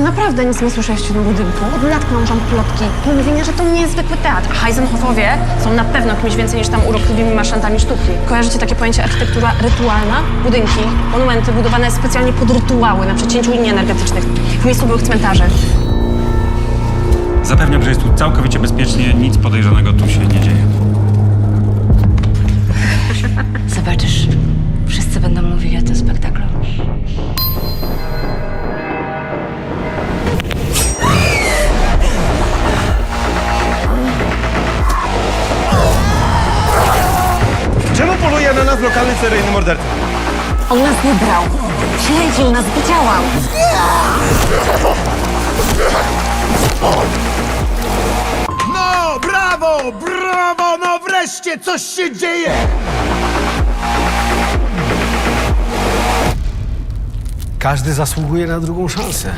naprawdę nic nie słyszeliście w tym budynku. Od lat krążą plotki, pomówienia, że to niezwykły teatr. Heisenhoffowie są na pewno kimś więcej niż tam urokliwymi maszantami sztuki. Kojarzycie takie pojęcie architektura rytualna? Budynki, monumenty budowane specjalnie pod rytuały na przecięciu linii energetycznych w miejscu byłych cmentarzy. Zapewniam, że jest tu całkowicie bezpiecznie, nic podejrzanego tu się nie dzieje. Zobaczysz, wszyscy będą mówili o tym spektaklu. Na nas lokalny seryjny morderca? On nas wybrał. Śledził nas, widziałam. No, brawo, brawo, no wreszcie coś się dzieje! Każdy zasługuje na drugą szansę.